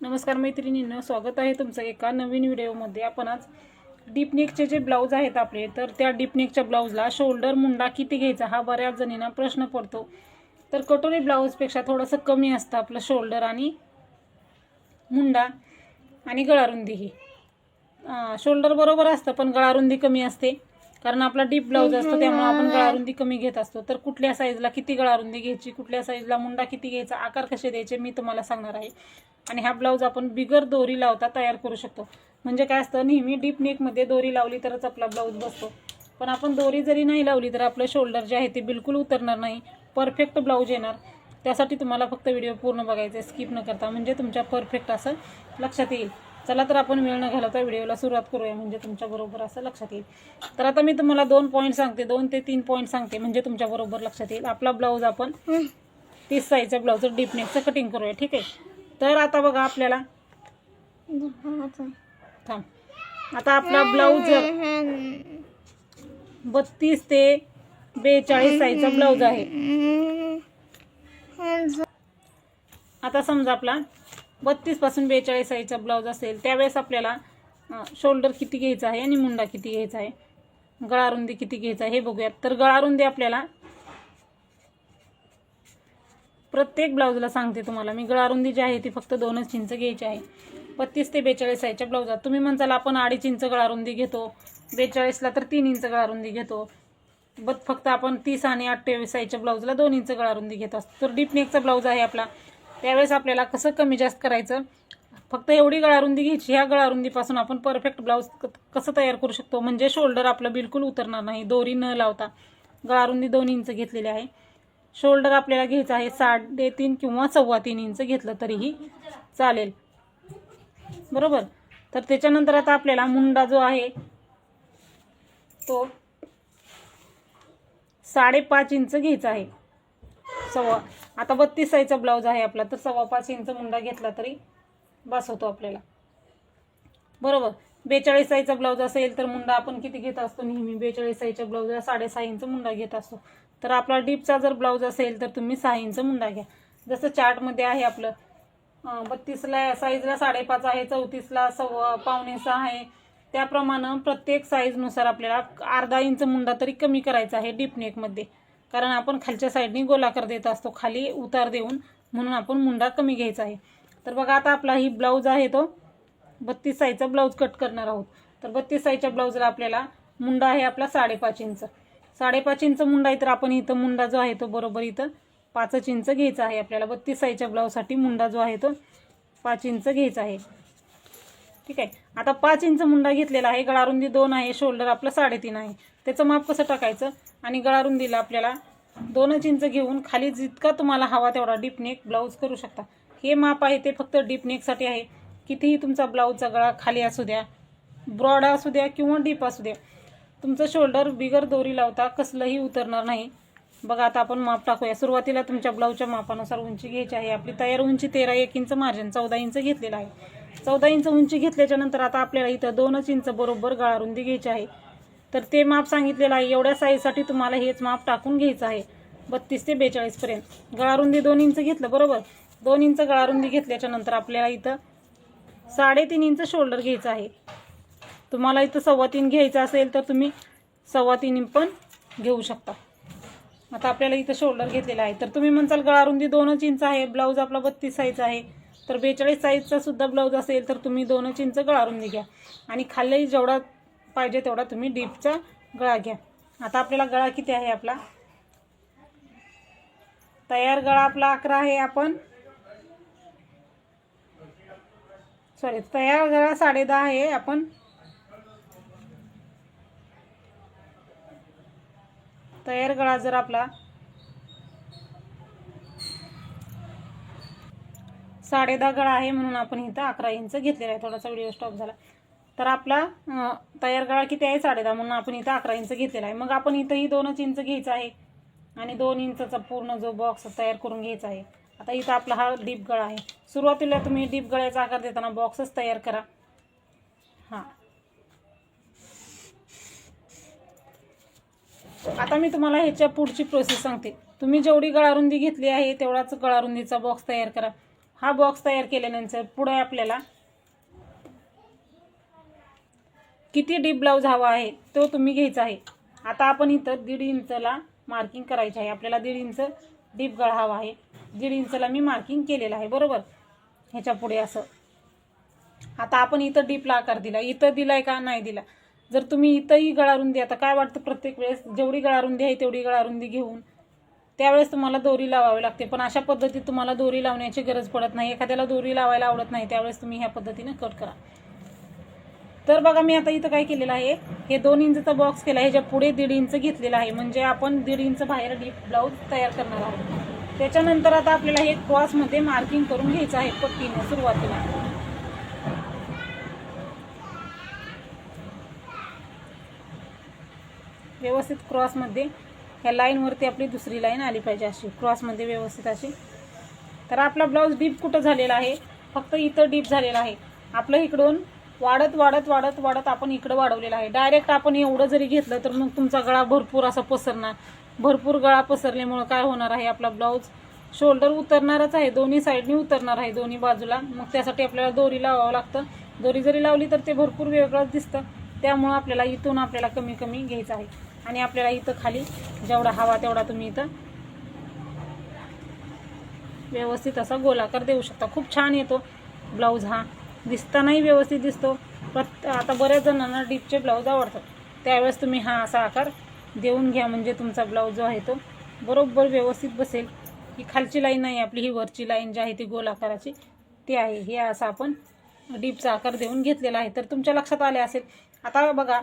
नमस्कार मैत्रिणींना स्वागत आहे तुमचं एका नवीन व्हिडिओमध्ये. आपण आज डीपनेकचे जे ब्लाऊज आहेत आपले तर त्या डीपनेकच्या ब्लाऊजला शोल्डर मुंडा किती घ्यायचा हा बऱ्याच जणींना प्रश्न पडतो. तर कटोरी ब्लाऊजपेक्षा थोडंसं कमी असतं आपलं शोल्डर आणि मुंडा आणि गळारुंदी ही. शोल्डर बरोबर असतं पण गळारुंदी कमी असते. कारण आपला डीप ब्लाऊज असतो त्यामुळे आपण गळारुंदी कमी घेत असतो. तर कुठल्या साईजला किती गळारुंदी घ्यायची कुठल्या साईजला मुंडा किती घ्यायचा आकार कसे द्यायचे मी तुम्हाला सांगणार आहे. आणि हा ब्लाऊज आपण बिगर दोरी लावता तयार करू शकतो. म्हणजे काय असतं नेहमी डीप नेकमध्ये दोरी लावली तरच आपला ब्लाऊज बसतो. पण आपण दोरी जरी नाही लावली तर आपलं शोल्डर जे आहे ते बिलकुल उतरणार नाही. परफेक्ट ब्लाऊज येणार. त्यासाठी तुम्हाला फक्त व्हिडिओ पूर्ण बघायचा स्किप न करता. म्हणजे तुमच्या परफेक्ट असं लक्षात येईल. चला तर आपण वेळ न घालवता व्हिडिओला सुरुवात करूया. म्हणजे तुमच्याबरोबर असं लक्षात येईल. तर आता मी तुम्हाला दोन पॉईंट सांगते. दोन ते तीन पॉईंट सांगते. म्हणजे तुमच्याबरोबर लक्षात येईल. आपला ब्लाऊज आपण तीस साईजचा ब्लाऊज डीप नेकचं कटिंग करूया. ठीक आहे? तर आता बघा आपल्याला. थांब. आता आपला ब्लाऊज बत्तीस ते बेचाळीस साईजचा ब्लाऊज आहे. आता समजा आपला बत्तीसपासून बेचाळीस साईजचा ब्लाऊज असेल त्यावेळेस आपल्याला शोल्डर किती घ्यायचा आहे आणि मुंडा किती घ्यायचा आहे गळारुंदी किती घ्यायचा आहे हे बघूयात. तर गळारुंदी आपल्याला प्रत्येक ब्लाऊजला सांगते तुम्हाला. मी गळारुंदी जी आहे ती फक्त दोनच इंच घ्यायची आहे. बत्तीस ते बेचाळीस साईजच्या ब्लाऊजात तुम्ही म्हणताल आपण अडीच इंच गळारुंदी घेतो. बेचाळीसला तर तीन इंच गळारुंदी घेतो. बत फक्त आपण तीस आणि अठ्ठावीस साईजच्या ब्लाऊजला दोन इंच गळारुंदी घेत असतो. तर डीप नेकचा ब्लाऊज आहे आपला. त्यावेळेस आपल्याला कसं कमी जास्त करायचं? फक्त एवढी गळारुंदी घ्यायची. ह्या गळारुंदीपासून आपण परफेक्ट ब्लाऊज कसं तयार करू शकतो? म्हणजे शोल्डर आपलं बिलकुल उतरणार नाही. दोरी न लावता. गळारुंदी दोन इंच घेतलेली आहे. शोल्डर आपल्याला घ्यायचं आहे साडेतीन किंवा सव्वा तीन इंच घेतलं तरीही चालेल. बरोबर? तर त्याच्यानंतर आता आपल्याला मुंडा जो आहे तो साडेपाच इंच घ्यायचा आहे. सव्वा आता बत्तीस साईजचा ब्लाऊज आहे आपला तर सव्वा पाच इंच मुंडा घेतला तरी बस होतो आपल्याला. बरोबर? बेचाळीस साईजचा ब्लाऊज असेल तर मुंडा आपण किती घेत असतो नेहमी? बेचाळीस साईजच्या ब्लाऊजला साडेसहा इंच मुंडा घेत असतो. तर आपला डीपचा जर ब्लाऊज असेल तर तुम्ही सहा इंच मुंडा घ्या. जसं चार्टमध्ये आहे आपलं. बत्तीसला साईजला साडेपाच आहे चौतीसला सव्वा पावणे सहा आहे. त्याप्रमाणे प्रत्येक साईजनुसार आपल्याला अर्धा इंच मुंडा तरी कमी करायचा आहे डीपनेकमध्ये कारण आपण खालच्या साईडने गोलाकार देत असतो खाली उतार देऊन म्हणून आपण मुंडा कमी घ्यायचा आहे. तर बघा आता आपला ही ब्लाऊज आहे तो. बत्तीस साईजचा ब्लाऊज कट करणार आहोत. तर बत्तीस साईजच्या ब्लाऊजला आपल्याला मुंडा आहे आपला साडेपाच इंच. साडेपाच इंच मुंडा आहे तर आपण इथं मुंडा जो आहे तो बरोबर इथं पाचच इंच घ्यायचा आहे. आपल्याला बत्तीस साईजच्या ब्लाऊजसाठी मुंडा जो आहे तो पाच इंच घ्यायचा आहे. ठीक आहे? आता पाच इंच मुंडा घेतलेला आहे. गळारुंदी दोन आहे. शोल्डर आपलं साडेतीन आहे. त्याचं माप कसं टाकायचं? आणि गळारुंदीला आपल्याला दोनच इंच घेऊन खाली जितका तुम्हाला हवा तेवढा डीपनेक ब्लाऊज करू शकता. हे माप आहे ते फक्त डीपनेकसाठी आहे. कितीही तुमचा ब्लाऊजचा गळा खाली असू द्या ब्रॉड असू द्या किंवा डीप असू द्या तुमचं शोल्डर बिगर दोरी लावता कसलंही उतरणार नाही. बघा आता आपण माप टाकूया. सुरुवातीला तुमच्या ब्लाऊजच्या मापानुसार उंची घ्यायची आहे. आपली तयार उंची तेरा एक इंच मार्जिन चौदा इंच घेतलेला आहे. चौदा इंच उंची घेतल्याच्या नंतर आता आपल्याला इथं दोनच इंच बरोबर गळारुंदी घ्यायची आहे. तर ते माप सांगितलेलं आहे. एवढ्या साईजसाठी तुम्हाला हेच माप टाकून घ्यायचं आहे. बत्तीस ते बेचाळीसपर्यंत गळारुंदी दोन इंच घेतलं बरोबर? दोन इंच गळारुंदी घेतल्याच्या नंतर आपल्याला इथं साडेतीन इंच शोल्डर घ्यायचं आहे. तुम्हाला इथं सव्वा तीन घ्यायचं असेल तर तुम्ही सव्वा तीन पण घेऊ शकता. आता आपल्याला इथं शोल्डर घेतलेला आहे. तर तुम्ही म्हणसाल गळारुंदी दोनच इंच आहे ब्लाऊज आपला बत्तीस साईज आहे. तर बेचाळीस साईजचा सुद्धा ब्लाऊज असेल तर तुम्ही दोनच इंच गळारुंदी घ्या. आणि खाल्लंही जेवढा पाहिजे तेवढा तुम्ही डीपचा गळा घ्या. आता आपल्याला गळा किती आहे आपला? तयार गळा आपला अकरा आहे आपण. सॉरी तयार गळा साडे दहा आहे आपण. तयार गळा जर आपला. साडे दहा गळा आहे म्हणून आपण इथं अकरा इंच घेतलेला आहे. थोडासा व्हिडिओ स्टॉप झाला. तर आपला तयार गळा किती आहे? साडे दहा म्हणून आपण इथं अकरा इंच घेतलेला आहे. मग आपण इथंही दोनच इंच घ्यायचं आहे. आणि दोन इंचचा पूर्ण जो बॉक्स तयार करून घ्यायचा आहे. आता इथं आपला हा डीप गळा आहे. सुरुवातीला तुम्ही डीप गळ्याचा आकार देताना बॉक्सच तयार करा. हां. आता मी तुम्हाला ह्याच्या पुढची प्रोसेस सांगते. तुम्ही जेवढी गळारुंदी घेतली आहे तेवढाच गळारुंदीचा बॉक्स तयार करा. हा बॉक्स तयार केल्यानंतर पुढे आपल्याला किती डीप ब्लाऊज हवा आहे तो तुम्ही घ्यायचा आहे. आता आपण इथं दीड इंचला मार्किंग करायचे आहे. आपल्याला दीड इंच डीप गळा हवा आहे. दीड इंचला मी मार्किंग केलेलं आहे बरोबर? ह्याच्या पुढे असं. आता आपण इथं डीपला आकार दिला. इथं दिलाय का? नाही दिला. जर तुम्ही इथंही गळारुंदी आता काय वाटतं प्रत्येक वेळेस? जेवढी गळारुंदी आहे तेवढी गळारुंदी घेऊन. त्यावेळेस तुम्हाला दोरी लावावी लागते. पण अशा पद्धतीत तुम्हाला दोरी लावण्याची गरज पडत नाही. एखाद्याला दोरी लावायला आवडत नाही त्यावेळेस तुम्ही ह्या पद्धतीने कट करा. तर बघा मी आता इथं काय केलेलं आहे. हे दोन इंचचा बॉक्स केला आहे ह्याच्या पुढे दीड इंच घेतलेला आहे. म्हणजे आपण दीड इंच बाहेर डीप ब्लाऊज तयार करणार आहोत. त्याच्यानंतर आता आपल्याला हे क्रॉसमध्ये मार्किंग करून घ्यायचं आहे पट्टीने सुरुवातीला. व्यवस्थित क्रॉसमध्ये ह्या लाईनवरती आपली दुसरी लाईन आली पाहिजे अशी. क्रॉसमध्ये व्यवस्थित अशी. तर आपला ब्लाऊज डीप कुठं झालेला आहे? फक्त इथं डीप झालेला आहे. आपलं इकडून वाढत वाढत वाढत वाढत आपण इकडं वाढवलेलं आहे. डायरेक्ट आपण एवढं जरी घेतलं तर मग तुमचा गळा भरपूर असा पसरणार. भरपूर गळा पसरल्यामुळं काय होणार आहे? आपला ब्लाऊज शोल्डर उतरणारच आहे. दोन्ही साईडनी उतरणार आहे दोन्ही बाजूला. मग त्यासाठी आपल्याला दोरी लावावं लागतं. दोरी जरी लावली तर ते भरपूर वेगळंच दिसतं. त्यामुळं आपल्याला इथून आपल्याला कमी कमी घ्यायचं आहे. आणि आपल्याला इथं खाली जेवढा हवा तेवढा तुम्ही इथं व्यवस्थित असा गोलाकार देऊ शकता. खूप छान येतो ब्लाऊज हा. दिसतानाही व्यवस्थित दिसतो. प्रत आता बऱ्याच जणांना डीपचे ब्लाऊज आवडतात. त्यावेळेस तुम्ही हा असा आकार देऊन घ्या म्हणजे तुमचा ब्लाऊज जो आहे तो बरोबर व्यवस्थित बसेल. ही खालची लाईन नाही आपली ही वरची लाईन जी आहे ती गोल आकाराची ती आहे. हे असं आपण डीपचा आकार देऊन घेतलेला आहे. तर तुमच्या लक्षात आले असेल. आता बघा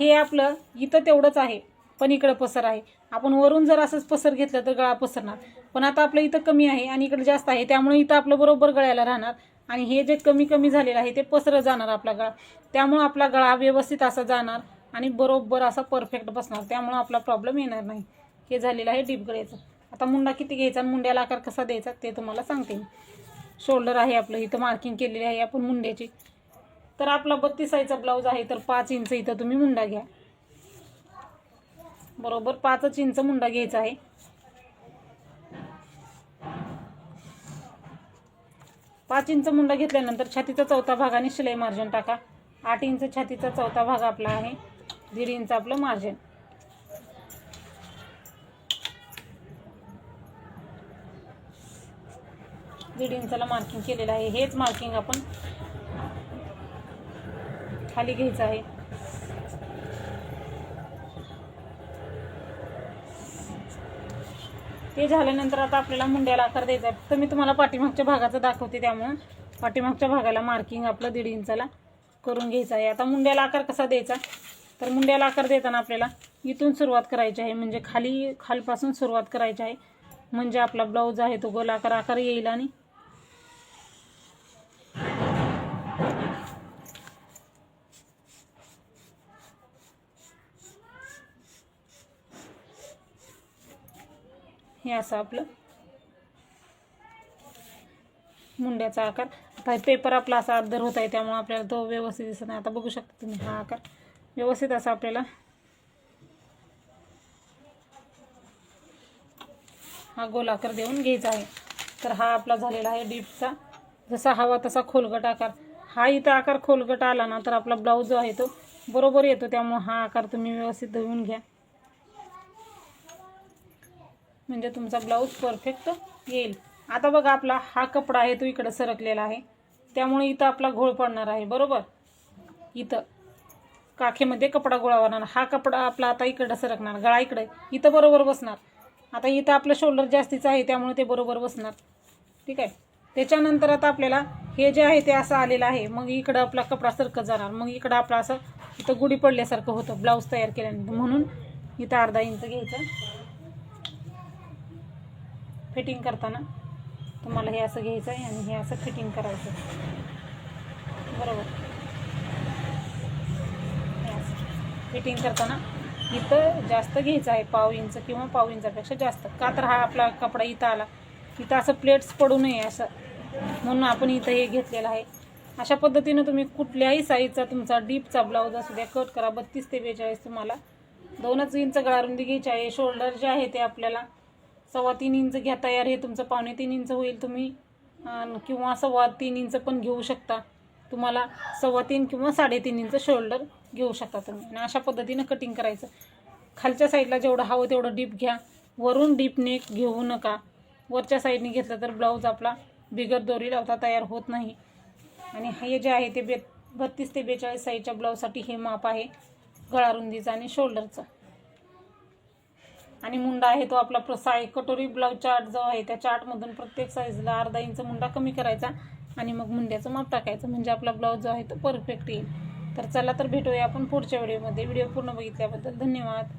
हे आपलं इथं तेवढंच आहे पण इकडं पसर आहे. आपण वरून जर असंच पसर घेतलं तर गळा पसरणार. पण आता आपलं इथं कमी आहे आणि इकडे जास्त आहे त्यामुळे इथं आपलं बरोबर गळ्याला राहणार. आणि हे जे कमी कमी झालेलं आहे ते पसरत जाणार आपला गळा. त्यामुळं आपला गळा व्यवस्थित असा जाणार आणि बरोबर असा परफेक्ट बसणार. त्यामुळं आपला प्रॉब्लेम येणार नाही. हे झालेलं आहे डीप गळ्याचं. आता मुंडा किती घ्यायचा आणि मुंड्याला आकार कसा द्यायचा ते तुम्हाला सांगते मी. शोल्डर आहे आपलं इथं मार्किंग केलेली आहे आपण मुंड्याची. तर आपला बत्तीस आईचा ब्लाऊज आहे तर पाच इंच इथं तुम्ही मुंडा घ्या. बरोबर पाचच इंच मुंडा घ्यायचा आहे. पाच इंच मुंडा घेतल्यानंतर छातीचा चौथा भाग आणि शिलाई मार्जिन टाका. आठ इंच छातीचा चौथा भाग आपला आहे दीड इंच आपलं मार्जिन दीड इंचाला मार्किंग केलेलं आहे. हेच मार्किंग आपण खाली घ्यायचं आहे. ते झाल्यानंतर आता आपल्याला मुंड्याला आकार द्यायचा आहे. तर मी तुम्हाला पाठीमागच्या भागाचं दाखवते त्यामुळं. पाठीमागच्या भागाला मार्किंग आपलं दीड इंचाला करून घ्यायचं आहे. आता मुंड्याला आकार कसा द्यायचा? तर मुंड्याला आकार देताना आपल्याला इथून सुरुवात करायची आहे. म्हणजे खाली खालपासून सुरुवात करायची आहे. म्हणजे आपला ब्लाऊज आहे तो गोलाकार आकार येईल आणि हे असं आपलं. मुंड्याचा आकार. आता पेपर आपला असा आदर होत आहे त्यामुळे आपल्याला तो व्यवस्थित दिसत नाही. आता बघू शकता तुम्ही हा आकार. व्यवस्थित असा आपल्याला. हा गोल आकार देऊन घ्यायचा आहे. तर हा आपला झालेला आहे डीपचा. जसा हवा तसा खोलगट आकार. हा इथं आकार खोलगट आला ना तर आपला ब्लाऊज जो आहे तो बरोबर येतो. त्यामुळे हा आकार तुम्ही व्यवस्थित धुवून घ्या. म्हणजे तुमचा ब्लाऊज परफेक्ट येईल. आता बघा आपला हा कपडा आहे तो इकडं सरकलेला आहे. त्यामुळे इथं आपला घोळ पडणार आहे बरोबर? इथं. काखेमध्ये कपडा गोळा होणार. हा कपडा आपला आता इकडं सरकणार गळा इकडे इथं बरोबर बसणार. आता इथं आपलं शोल्डर जास्तीचं आहे त्यामुळे ते बरोबर बसणार. ठीक आहे? त्याच्यानंतर आता आपल्याला हे जे आहे ते असं आलेलं आहे. मग इकडं आपला कपडा सरकत जाणार. मग इकडं आपलं असं इथं गुढी पडल्यासारखं होतं ब्लाऊज तयार केल्यानंतर. म्हणून इथं अर्धा इंच घ्यायचं. फिटिंग करताना तुम्हाला हे असं घ्यायचं आहे आणि हे असं फिटिंग करायचं बरोबर? हे असं फिटिंग करताना इथं जास्त घ्यायचं आहे पाव इंच किंवा पाव इंचापेक्षा जास्त. का तर हा आपला कपडा इथं आला. इथं असं प्लेट्स पडू नये असं. म्हणून आपण इथं हे घेतलेलं आहे. अशा पद्धतीनं तुम्ही कुठल्याही साईजचा तुमचा डीपचा ब्लाऊज असू द्या कट करा बत्तीस ते बेचाळीस तुम्हाला दोनच इंच गळारुंदी घ्यायची आहे. शोल्डर जे आहे ते आपल्याला सव्वा तीन इंच घ्या तयार हे तुमचं पावणे तीन इंच होईल तुम्ही. किंवा सव्वा तीन इंच पण घेऊ शकता. तुम्हाला सव्वा तीन किंवा साडेतीन इंच शोल्डर घेऊ शकता तुम्ही. आणि अशा पद्धतीनं कटिंग करायचं. खालच्या साईडला जेवढं हवं तेवढं डीप घ्या. वरून डीप नेक घेऊ नका. वरच्या साईडने घेतलं तर ब्लाऊज आपला बिगर दोरी लावता तयार होत नाही. आणि हे जे आहे ते बे बत्तीस ते बेचाळीस साईजच्या ब्लाऊजसाठी हे माप आहे गळा रुंदीचं आणि शोल्डरचं. आणि मुंडा आहे तो आपला प्र साई कटोरी ब्लाऊज चार्ट जो आहे त्या चार्टमधून प्रत्येक साईजला अर्धा इंच मुंडा कमी करायचा आणि मग मुंड्याचं माप टाकायचं. म्हणजे आपला ब्लाऊज जो आहे तो परफेक्ट येईल. तर चला तर भेटूया आपण पुढच्या व्हिडिओमध्ये व्हिडिओ पूर्ण बघितल्याबद्दल धन्यवाद.